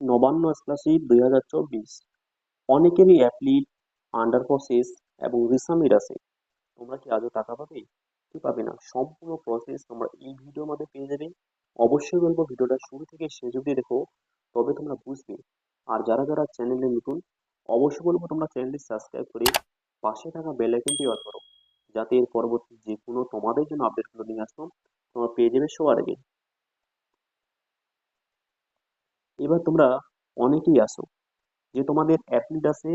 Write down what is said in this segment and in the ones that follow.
Nabanna scholarship দুই হাজার চব্বিশ। অনেকেরই অ্যাপ্লিট আন্ডার প্রসেস এবং রিসামিট আছে তোমরা কি আজও টাকা পাবে? কি পাবে না? সম্পূর্ণ প্রসেস তোমরা এই ভিডিওর মধ্যে পেয়ে যাবে। অবশ্যই বলব ভিডিওটা শুরু থেকে শেষ অবধি দেখো, তবে তোমরা বুঝবে। আর যারা যারা চ্যানেলে নতুন, অবশ্যই বলব তোমরা চ্যানেলটি সাবস্ক্রাইব করে পাশে থাকা বেল আইকনটি অন করো। যাতে এর পরবর্তী যে কোনো তোমাদের জন্য আপডেটগুলো নিয়ে আসব তোমরা পেয়ে যাবে সবার আগে। এবার তোমরা অনেকেই আসো যে তোমাদের অ্যাপ্লিট আছে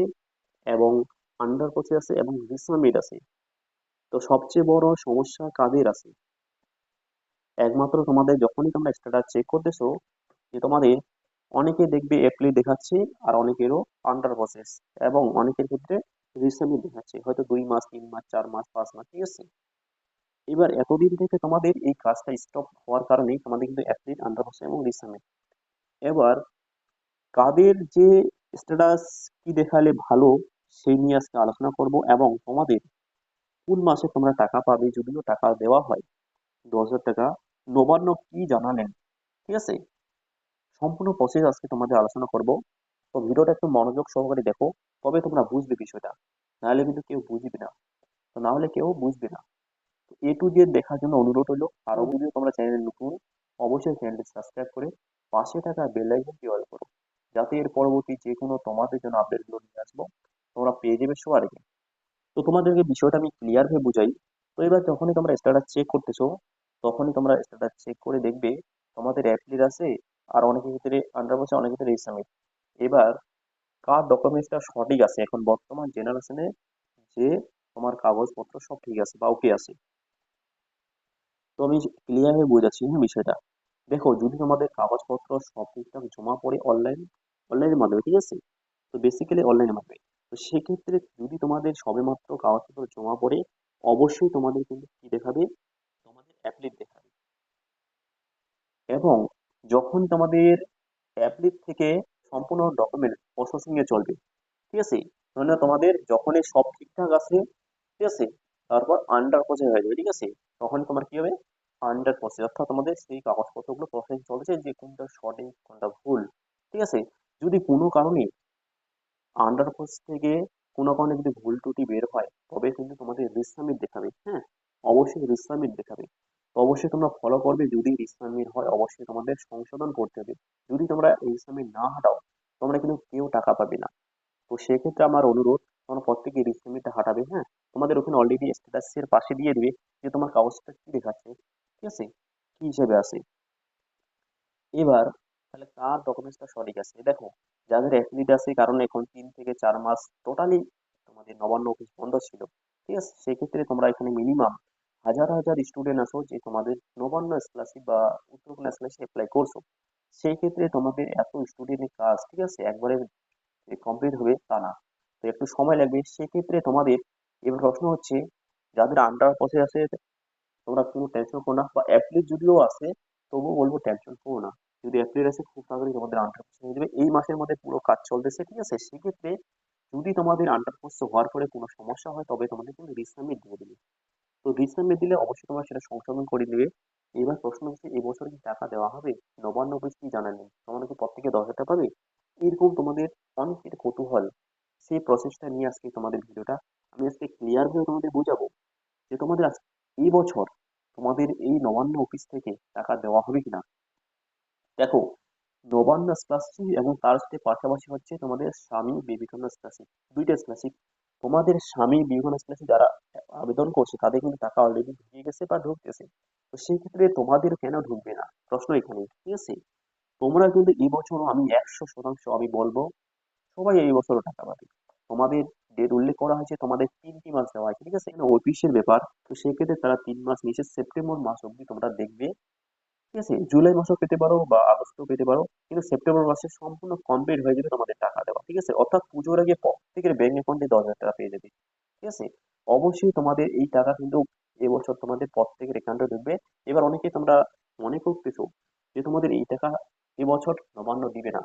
এবং আন্ডার প্রসেস আছে এবং রিসামিট আছে। তো সবচেয়ে বড় সমস্যা কাদের আছে? একমাত্র তোমাদের যখনই তোমরা স্ট্যাটাস চেক করতেছো যে তোমাদের অনেকে দেখবে অ্যাপ্লি দেখাচ্ছে আর অনেকেরও আন্ডার প্রসেস এবং অনেকের ক্ষেত্রে রিসেন্টলি দেখাচ্ছে। হয়তো দুই মাস, তিন মাস, চার মাস, পাঁচ মাস, ঠিক আছে? এবার এতদিন থেকে তোমাদের এই কাজটা স্টপ হওয়ার কারণেই তোমাদের কিন্তু অ্যাপ্লিট আন্ডার প্রসেস এবং রিসেন্ট এবার কাদের যে স্ট্যাটাস কি দেখালে ভালো, সেই নিয়ে আজকে আলোচনা করব এবং তোমাদের কোন মাসে তোমরা টাকা পাবে যদিও টাকা দেওয়া হয়। হাজার টাকা। নবান্ন কি জানালেন? ঠিক আছে? সম্পূর্ণ প্রসেস আজকে তোমাদের আলোচনা করব। তো ভিডিওটা একটু মনোযোগ সহকারে দেখো, তবে তোমরা বুঝবে বিষয়টা। নাহলে কিন্তু কেউ বুঝবে না। তো না হলে কেউ বুঝবে না। এ টু জেড দেখার জন্য অনুরোধ হলো, আরও ভিডিও তোমরা চ্যানেলে নতুন, অবশ্যই চ্যানেলটি সাবস্ক্রাইব করে পাশে থাকা বেল আইকনটি করো। যাতে এর পরবর্তী যে কোনো তোমাদের জন্য আপডেটগুলো নিয়ে আসব, তোমরা পেয়ে যাবে সবার আগে। তো তোমাদেরকে বিষয়টা আমি ক্লিয়ার ভাবে বুঝাই। তো এবার যখনই তোমরা স্ট্যাটাস চেক করতেছো, তখনই তোমরা স্ট্যাটাস চেক করে দেখবে তোমাদের অ্যাপ্লির আছে আর অনেকের ক্ষেত্রে আন্ডার বসে অনেকের ক্ষেত্রে রিসামিট এবার কার ডকুমেন্টসটা সঠিক আছে? এখন বর্তমান জেনারেশনে যে তোমার কাগজপত্র সব ঠিক আছে বা ওকে আছে। তো আমি ক্লিয়ার হয়ে বোঝাচ্ছি হ্যাঁ বিষয়টা। দেখো, যদি তোমাদের কাগজপত্র, সব ঠিকঠাক জমা পড়ে অনলাইন অনলাইনের মাধ্যমে, ঠিক আছে? তো বেসিক্যালি অনলাইনের মাধ্যমে। তো সেক্ষেত্রে যদি তোমাদের সবেমাত্র কাগজপত্র জমা পড়ে, অবশ্যই তোমাদের কিন্তু কি দেখাবে? তোমাদের অ্যাপ্লিট দেখাবে। এবং যখন তোমাদের অ্যাপ্লিট থেকে সম্পূর্ণ ডকুমেন্ট প্রসেসিং এ চলবে, ঠিক আছে? মানে তোমাদের যখনই সব ঠিকঠাক আছে ঠিক আছে? তারপর আন্ডার প্রসেস হয়ে যাবে, ঠিক আছে? তখন তোমার কি হবে? আন্ডার প্রসেস অর্থাৎ তোমাদের সেই কাগজপত্রগুলো প্রসেস চলছে যে কোনটা সঠিক কোনটা ভুল, ঠিক আছে? যদি কোনো কারণে আন্ডার প্রসেস থেকে কোনো কারণে যদি ভুল ত্রুটি বের হয়, তবে কিন্তু তোমাদের রিসামিট দেখাবে হ্যাঁ? অবশ্যই রিসামিট দেখাবে। অবশ্যই তোমরা ফলো করবে, যদি রিসামিট হয়, অবশ্যই তোমাদের সংশোধন করতে হবে। যদি তোমরা রিসামিট না হাঁটাও, তোমরা কিন্তু কেউ টাকা পাবে না। তো সেক্ষেত্রে আমার অনুরোধ, তোমরা প্রত্যেকে রিসামিটটা হাঁটাবে হ্যাঁ? তোমাদের ওখানে অলরেডি স্ট্যাটাসের পাশে দিয়ে দিবে যে তোমার কাগজটা কি দেখাচ্ছে। আছে? কি হিসেবে আছে? এবার তাহলে কার ডকুমেন্টসটা সঠিক আছে? দেখো, যাদের অ্যাফিলিট আছে, কারণ এখন তিন থেকে চার মাস টোটালি তোমাদের নবান্ন অফিস বন্ধ ছিল, ঠিক আছে? সেক্ষেত্রে তোমরা এখানে মিনিমাম হাজার হাজার স্টুডেন্ট আসো যে তোমাদের নবান্ন স্কলারশিপ বা উত্তরকন্যা স্কলারশিপ অ্যাপ্লাই করছ। সেই ক্ষেত্রে তোমাদের এত স্টুডেন্টের কাজ, ঠিক আছে? একবারে কমপ্লিট হবে তা না। তো একটু সময় লাগবে। সেক্ষেত্রে তোমাদের এবার প্রশ্ন হচ্ছে, যাদের আন্ডার প্রসেস আছে তোমরা কোনো টেনশন করো না, বা অ্যাপ্লিট যদিও আছে, তবুও বলব টেনশন করো না। যদি অ্যাপ্লিট আসে খুব তাড়াতাড়ি তোমাদের আন্ডার হয়ে যাবে। এই মাসের মধ্যে পুরো কাজ চলতেছে, ঠিক আছে? সেক্ষেত্রে যদি তোমাদের আন্ডার হওয়ার পরে কোনো সমস্যা হয়, তবে তোমাদের কিন্তু রিসাবমিট দিয়ে দেবে। তো রিসাবমিট দিলে অবশ্যই তোমরা সেটা সংশোধন করে নেবে। এবার প্রশ্ন হচ্ছে এই বছর কি টাকা দেওয়া হবে? নবান্ন অফিস কি জানালেন তোমরা কি প্রত্যেকে দশ হাজার পাবে? এরকম তোমাদের অনেকের কৌতূহল। সেই প্রসেসটা নিয়ে আজকে তোমাদের ভিডিওটা আমি আজকে ক্লিয়ার ভাবে তোমাদের বোঝাবো যে তোমাদের এই বছর তোমাদের এই নবান্ন অফিস থেকে টাকা দেওয়া হবে কিনা? দেখো, নবান্ন স্কলারশিপ এবং তার সাথে পাশাপাশি হচ্ছে তোমাদের স্বামী বিবেকানন্দ স্কলারশিপ দুইটা স্কলারশিপ তোমাদের স্বামী বিবেকানন্দ স্কলারশিপ যারা আবেদন করছে, তাদের কিন্তু টাকা অলরেডি ঢুকে গেছে বা ঢুকতেছে। তো সেই ক্ষেত্রে তোমাদের কেন ঢুকবে না? প্রশ্ন এখানে, ঠিক আছে? তোমরা কিন্তু এই বছরও আমি একশো শতাংশ আমি বলব, সবাই এই বছরও টাকা পাবে। তোমাদের ডেট উল্লেখ করা হয়েছে, তোমাদের তিনটি মাস দেওয়া হয়েছে, ঠিক আছে? এখানে অফিসের ব্যাপার। তো সেক্ষেত্রে তারা তিন মাস নিচে সেপ্টেম্বর মাস অব্দি তোমরা দেখবে, ঠিক আছে? জুলাই মাসও পেতে পারো বা আগস্টও পেতে পারো, কিন্তু সেপ্টেম্বর মাসে সম্পূর্ণ কমপ্লিট হয়ে যাবে তোমাদের টাকা দেওয়া, ঠিক আছে? অর্থাৎ পুজোর আগে প্রত্যেকের ব্যাংক অ্যাকাউন্টে দশ হাজার টাকা পেয়ে যাবে, ঠিক আছে? অবশ্যই তোমাদের এই টাকা কিন্তু এবছর তোমাদের প্রত্যেকের অ্যাকাউন্টে ঢুকবে। এবার অনেকে তোমরা মনে করতেছো যে তোমাদের এই টাকা এবছর নবান্ন দিবে না।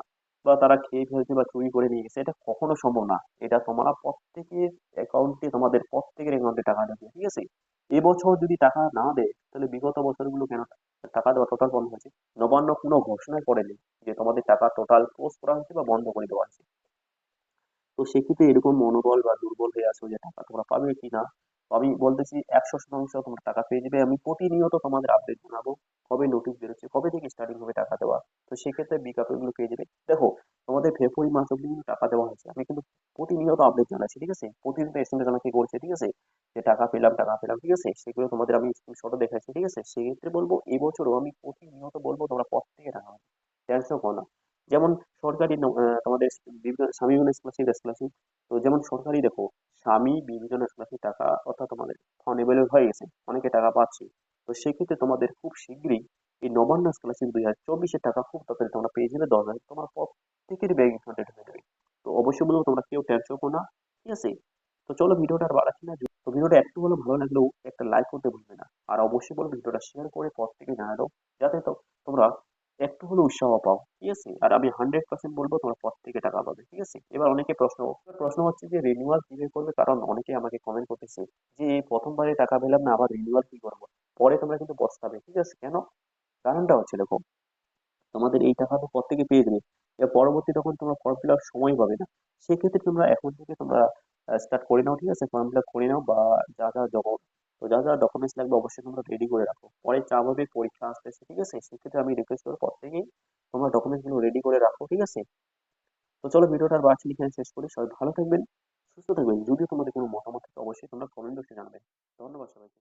বা তারা খেয়ে ফেলছে বা চুরি করে নিয়ে গেছে, এটা কখনো সম্ভব না। এটা তোমরা প্রত্যেকের অ্যাকাউন্টে তোমাদের প্রত্যেকের অ্যাকাউন্টে টাকা ঢুকবে ঠিক আছে? এবছর যদি টাকা না দেয়, তাহলে বিগত বছরগুলো কেন টাকা দেওয়া টোটাল বন্ধ হয়েছে? নবান্ন কোনো ঘোষণা করেনি যে তোমাদের টাকা টোটাল ক্লোজ করা হয়েছে বা বন্ধ করে দেওয়া হয়েছে। তো সেক্ষেত্রে এরকম মনোবল বা দুর্বল হয়ে আছো যে টাকা তোমরা পাবে কি না? আমি বলতেছি একশো শতাংশ তোমার টাকা পেয়ে যাবে। আমি প্রতিনিয়ত তোমাদের আপডেট জানাব কবে নোটিশ বেরোচ্ছে, কবে থেকে স্টার্টিং হবে টাকা দেওয়া। তো সেক্ষেত্রে বিজ্ঞাপনগুলো পেয়ে যাবে। দেখো, তোমাদের ফেব্রুয়ারি মাস অব্দি কিন্তু টাকা দেওয়া হয়েছে। আমি কিন্তু প্রতিনিয়ত আপডেট জানাচ্ছি, ঠিক আছে? প্রতিদিন এস এম এস আমাকে করছে, ঠিক আছে? যে টাকা পেলাম টাকা পেলাম, ঠিক আছে? সেগুলো তোমাদের আমি স্ক্রিনশটও দেখাচ্ছি, ঠিক আছে? সেক্ষেত্রে বলব, এবছরও আমি প্রতিনিয়ত বলব তোমরা প্রত্যেকে টাকা পাবে। টেনশন করো না। যেমন সরকারি তোমাদের বিভিন্ন স্বামী স্কলারশিপ স্কলারশিপ তো যেমন সরকারি দেখো স্বামী বিবেকানন্দ স্কলারশিপ টাকা, অর্থাৎ তোমাদের অ্যাভেলেবল হয়ে গেছে, অনেকে টাকা পাচ্ছে। তো সেক্ষেত্রে তোমাদের খুব শীঘ্রই এই নবান্ন স্কলারশিপ দুই হাজার চব্বিশের টাকা খুব তাড়াতাড়ি তোমরা পেয়ে যাবে, দশ হাজার তোমার প্রত্যেকের ব্যাংক অ্যাকাউন্টে ঢুকে দেবে তো অবশ্যই বলব তোমরা কেউ টেনশন করো না, ঠিক আছে? তো চলো ভিডিওটা আর বাড়াচ্ছি না, তো ভিডিওটা একটু হলেও ভালো লাগলেও একটা লাইক করতে ভুলবে না। আর অবশ্যই বলব ভিডিওটা শেয়ার করে প্রত্যেকে জানা দাও যাতে তো তোমরা একটু হলেও উৎসাহ পাও, ঠিক আছে? আর আমি হান্ড্রেড পার্সেন্ট বলব তোমরা প্রত্যেকে টাকা পাবে, ঠিক আছে? এবার অনেকে প্রশ্ন প্রশ্ন হচ্ছে যে রিনিউয়াল কীভাবে করবে? কারণ অনেকে আমাকে কমেন্ট করতেছে যে প্রথমবারে টাকা পেলাম না, আবার রিনিউয়াল কি করব? পরে তোমরা কিন্তু পস্তাবে, ঠিক আছে? কেন? কারণটা হচ্ছে এরকম, তোমাদের এই টাকা তো পর থেকে পেয়ে এর পরবর্তী তখন তোমরা ফর্ম ফিল সময় পাবে না। সেক্ষেত্রে তোমরা এখন থেকে তোমরা স্টার্ট করে নাও, ঠিক আছে? ফর্ম ফিল করে নাও বা যা যা জগৎ তো যা যা ডকুমেন্টস লাগবে অবশ্যই তোমরা রেডি করে রাখো। পরে স্বাভাবিক পরীক্ষা আসতেছে, ঠিক আছে? সেক্ষেত্রে আমি রিকোয়েস্ট করব প্রত্যেকেই তোমরা ডকুমেন্টসগুলো রেডি করে রাখো, ঠিক আছে? তো চলো ভিডিওটা আর বাড়ছি এখানে শেষ করি। সবাই ভালো থাকবেন, সুস্থ থাকবেন। যদিও তোমাদের কোনো মতামত থাকে, অবশ্যই তোমরা কমেন্ট বক্সে জানাবেন ধন্যবাদ সবাইকে।